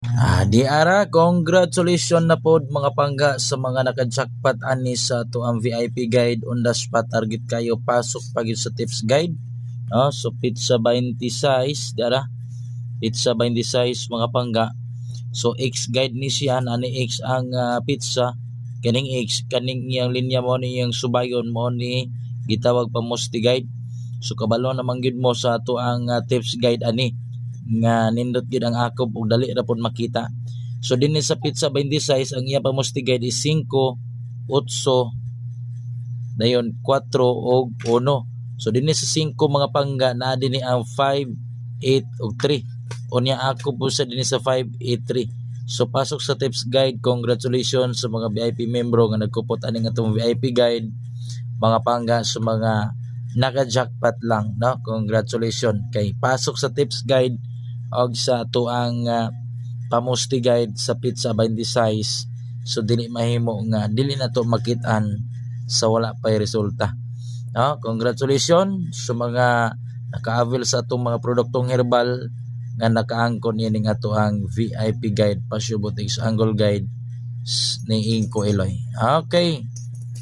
Ah, di ara, congratulations na pod mga pangga sa mga naka-jackpot ani sa to ang VIP guide on the spot target kayo pasok pagid sa tips guide. No, so pizza 26 di ara. Pizza 26 mga pangga. So X guide ni siya ani X ang ah, pizza kaning X kaning iyang linya mo ni iyang subayon mo ni gitawag pa mosti guide. So kabalo naman gid mo sa ato ang ah, tips guide ani nga nindot gid ang akob ug dali ra pud makita. So dinhi sa pizza 26 ang iya pa mosti guide is 5, 8, dayon 4 ug 1. So dinhi sa 5 mga pangga na dinhi ang 5, 8 ug 3. Unya ako po sa dinhi sa 5, 8, 3. So pasok sa tips guide, congratulations sa mga VIP membro nga nagkupot ani nga atong VIP guide. Mga pangga sa mga naka-jackpot lang, no? Congratulations kay pasok sa tips guide og sa tuang uh, pamusti guide sa pizza 26 so dili mahimo nga dili na to makitaan sa wala pay resulta. No congratulations sa mga naka-avail sa atong mga produktong herbal nga nakaangkon ning ato VIP guide Pasyo Boutiques Angle Guide ni Inko Eloy. Okay